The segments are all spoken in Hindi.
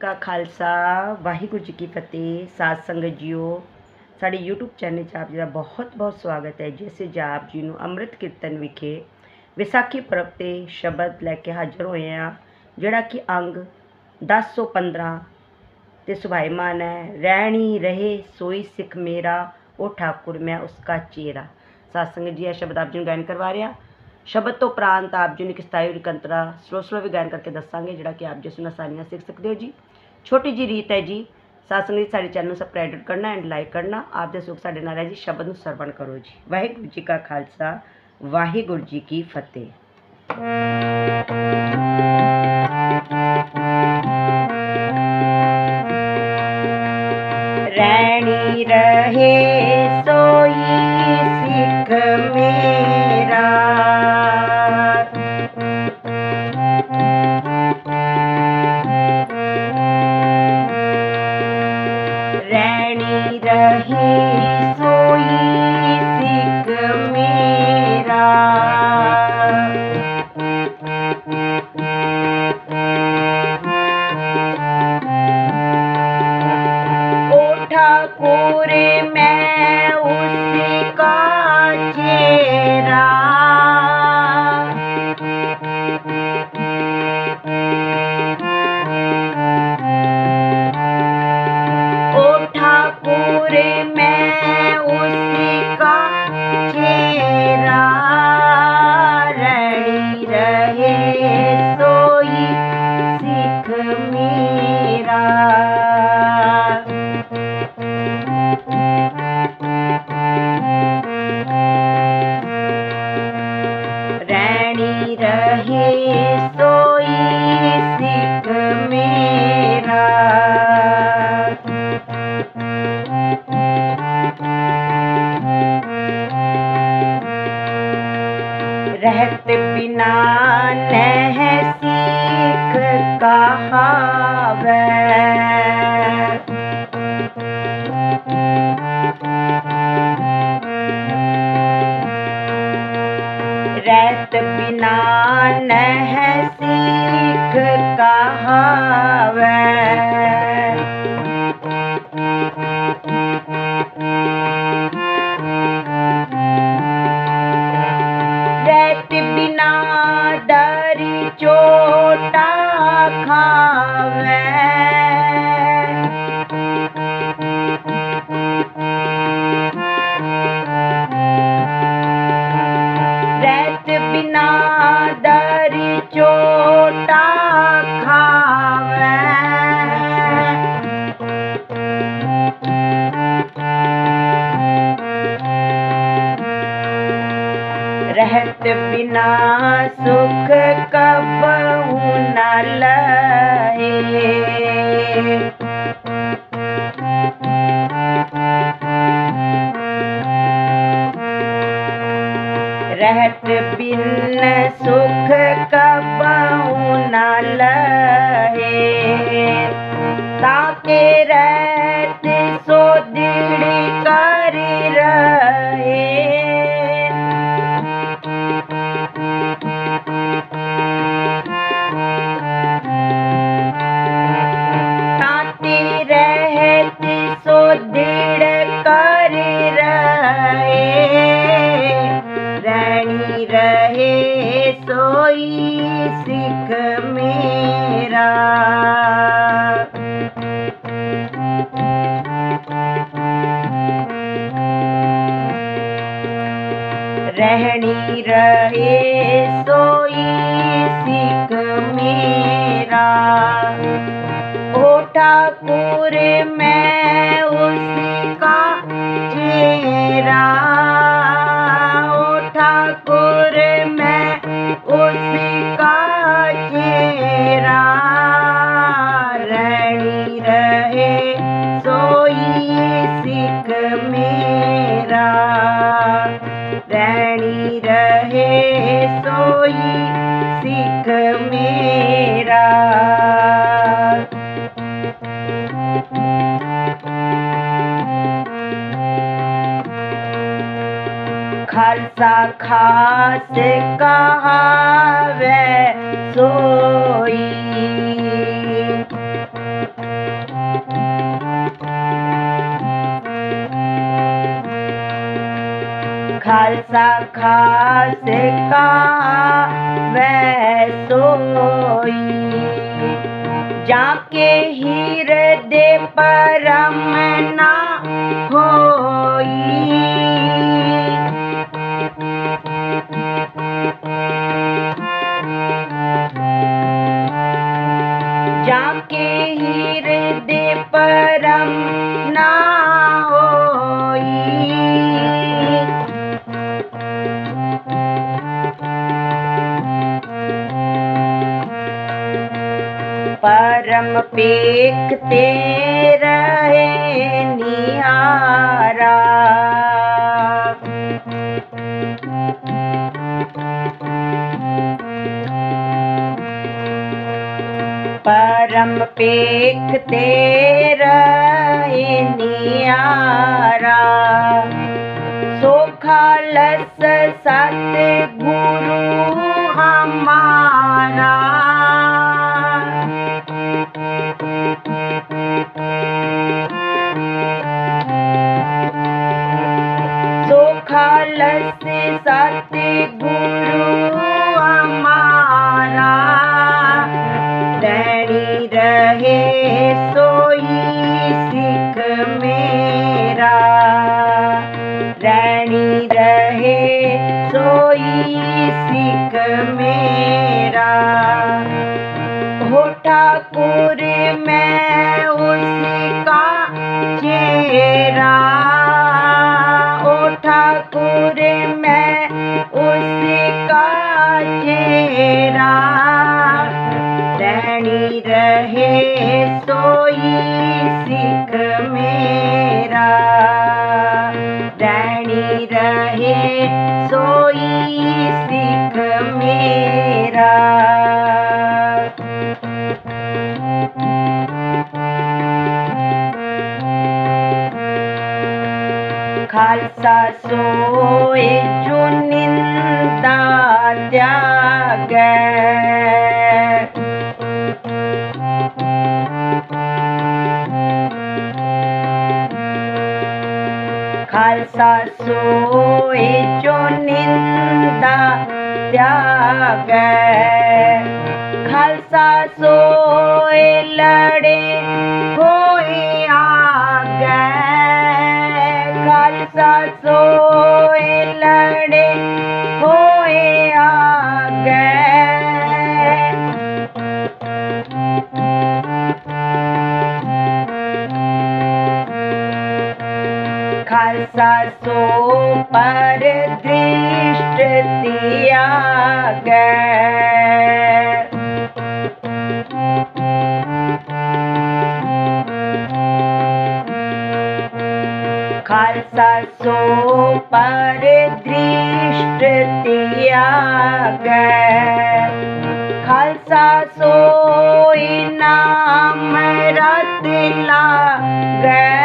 ਕਾ ਖਾਲਸਾ, ਵਾਹਿਗੁਰੂ ਜੀ ਕੀ ਫਤਿਹ, ਸਾਧ ਸੰਗਤ ਜੀਓ। ਸਾਡੇ YouTube ਚੈਨਲ 'ਚ ਆਪ ਜੀ ਦਾ ਬਹੁਤ ਬਹੁਤ ਸਵਾਗਤ ਹੈ। ਜਿਸ ਵਿੱਚ ਆਪ ਜੀ ਨੂੰ ਅੰਮ੍ਰਿਤ ਕੀਰਤਨ ਵਿਖੇ ਵਿਸਾਖੀ ਪਰਬ ਤੇ ਸ਼ਬਦ ਲੈ ਕੇ ਹਾਜ਼ਰ ਹੋਏ ਆ, ਜਿਹੜਾ ਕਿ ਅੰਗ 1015 ਤੇ ਸੁਭਾਈਮਾਨ ਹੈ। ਰਹਿਣੀ ਰਹੇ, ਸੋਈ ਸਿੱਖ ਮੇਰਾ ਉਹ ਠਾਕੁਰ, ਮੈਂ ਉਸਕਾ ਚੇਰਾ। ਸਾਧ ਸੰਗਤ ਜੀ ਇਹ ਸ਼ਬਦ ਆਪ ਜੀ ਨੂੰ ਗਾਇਨ ਕਰਵਾ ਰਿਹਾ। ਸ਼ਬਦ ਤੋਂ ਉਪਰੰਤ ਆਪ ਜੀ ਨੂੰ ਇੱਕ ਸਤਾਈ ਰਿਕੰਤਰਾ ਸਲੋ ਸਲੋ ਵੀ ਗਾਇਨ ਕਰਕੇ ਦੱਸਾਂਗੇ, ਜਿਹੜਾ ਕਿ ਆਪ ਜੀ ਨੂੰ ਆਸਾਨੀ ਸਿੱਖ ਸਕਦੇ ਹੋ ਜੀ। ਛੋਟੀ ਜੀ ਰੀਤ ਹੈ ਜੀ। ਸਾਧ ਸੰਗਤ ਸਾਡੇ ਚੈਨਲ ਨੂੰ ਸਬਸਕ੍ਰਾਈਬ ਕਰਨਾ ਐਂਡ ਲਾਈਕ ਕਰਨਾ। ਆਪ ਦੇ ਸੁਖ ਸਾਡੇ ਨਾਲ ਹੈ ਜੀ। ਸ਼ਬਦ ਨੂੰ ਸਰਵਣ ਕਰੋ ਜੀ। ਵਾਹਿਗੁਰੂ ਜੀ ਕਾ ਖਾਲਸਾ, ਵਾਹਿਗੁਰੂ ਜੀ ਕੀ ਫਤਿਹ। बिना सुख कबहू न लहे। रहत बिन सुख कबहू न लहे। ताके रहत सो दिड़ खालसा खास का वै सोई। जाके हृदय परम ना होई। जाके हृदय परम ना परम पेखते रहे परम पेखते रहे निहारा। सोए जो निंदा त्याग। खालसा सोए जो निंदा त्याग। खालसा सोए लड़े होए सोए लड़े होए आग। खालसा सो पर दृष्ट त्याग खालसा सो पर दृष्ट त्याग खालसा सो इनाम रत लाग।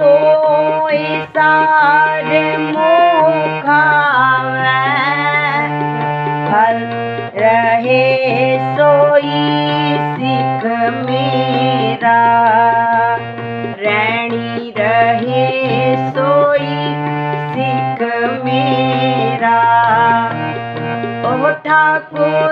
सोई सार फल रहे सोई सिख मेरा। रैणी रहे सोई सिख मेरा। ओ ठाकुर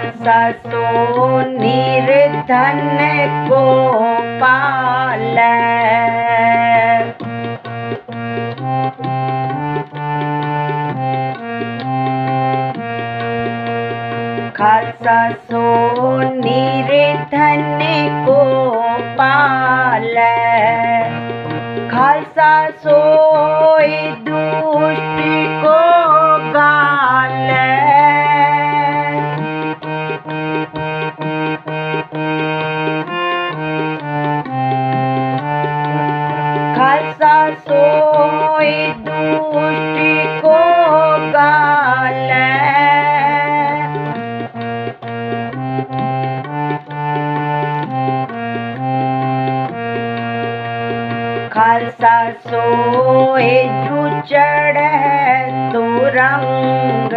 खालसा सो निर्धन को पाल खालसा सो निर्धन को पाल खालसा सोए दुष्ट रंग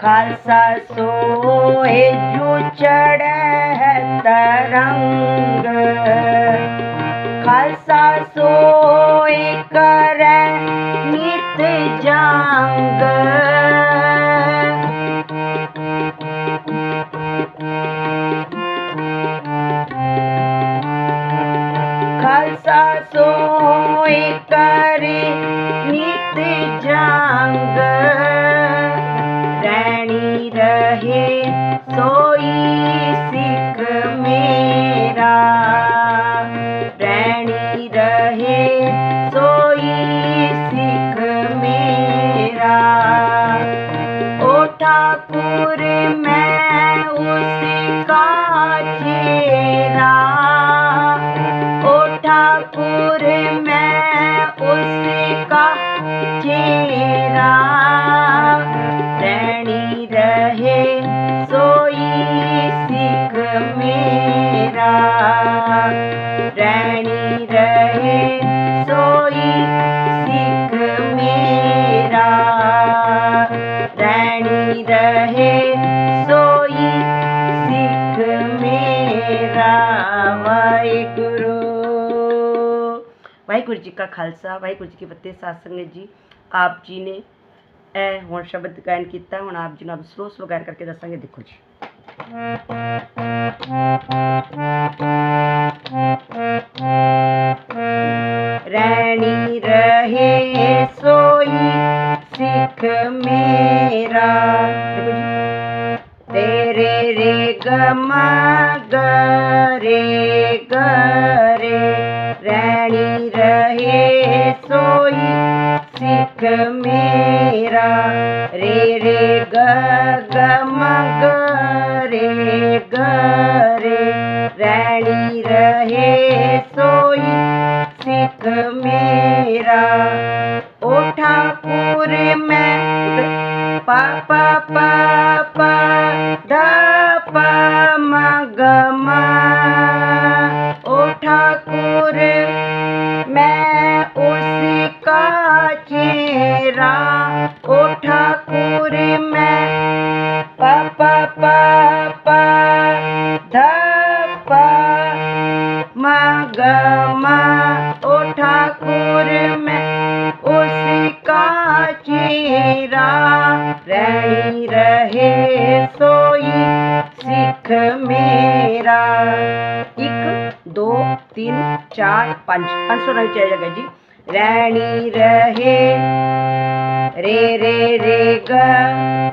खालसा सोए जो चढ़ तरंग। खालसा मेरा ਵਾਹਿਗੁਰੂ ਵਾਹਿਗੁਰੂ ਜੀ ਕਾ ਖਾਲਸਾ ਵਾਹਿਗੁਰੂ ਜੀ ਕੀ ਫਤਿਹ ਸਾਧ ਸੰਗਤ ਜੀ ਆਪ ਜੀ ਨੇ ਇਹ ਹੁਣ ਸ਼ਬਦ ਗਾਇਨ ਕੀਤਾ ਹੁਣ ਆਪ ਜੀ ਨੂੰ ਆਪ ਸਲੋ ਸਲੋ ਗਾਇਨ ਕਰਕੇ ਦੱਸਾਂਗੇ ਦੇਖੋ ਜੀ रैणी रहे सोई सिख मेरा देखो जी तेरे रे गमा गरे गरे रैणी रहे सोई, सिख मेरा। रे रे, ग गम गरे गरे रैणी रहे सोई, सिख मेरा। ओ ठाकुर मैं पा पा पा पा चेहरा ओ ठाकुर मैं। पा पा पा ध प म ग ओ ठाकुर मैं। उसका चेहरा रैणी रहे सोई, सिख मेरा। एक, दो, तीन, चार, पाँच। पाँच सौ नहीं चाहिएगा जी। रैणी रहे। रे रे रे, ग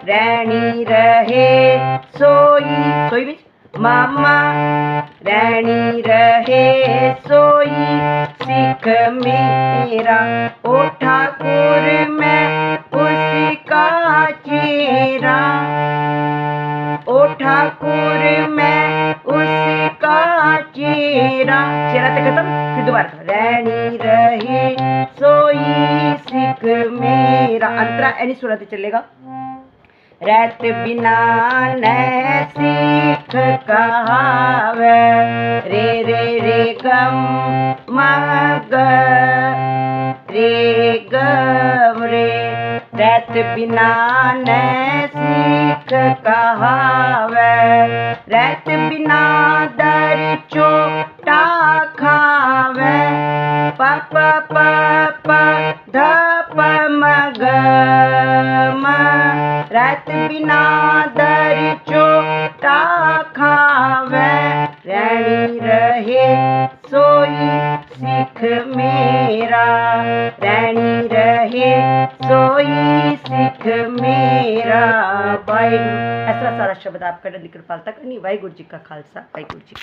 रैणी रहे। सोई सोई भी मामा रैणी रहे। सोई सिख मेरा। ओ ठाकुर, मैं उसका चेहरा ओ ठाकुर, मैं उसका चेहरा चेहरा तक खत्म। फिर दोबारा रहनी रहे, सोई सिख मेरा। अंतरा, ऐनी सूरत चलेगा। रैत बिना सिख कहावे। रे रे रे, गम मग। रे, गम रे। रैत बिना सिख कहावे। रैत बिना प प pa dha pa ma ga ma रहे सोई सिख मेरा। रैणी रहे सोई सिख मेरा। वाहिगुरु। ऐसा सारा शब्द आपका कृपालता करनी। वाहिगुरु जी का खालसा। वाहगुरु जी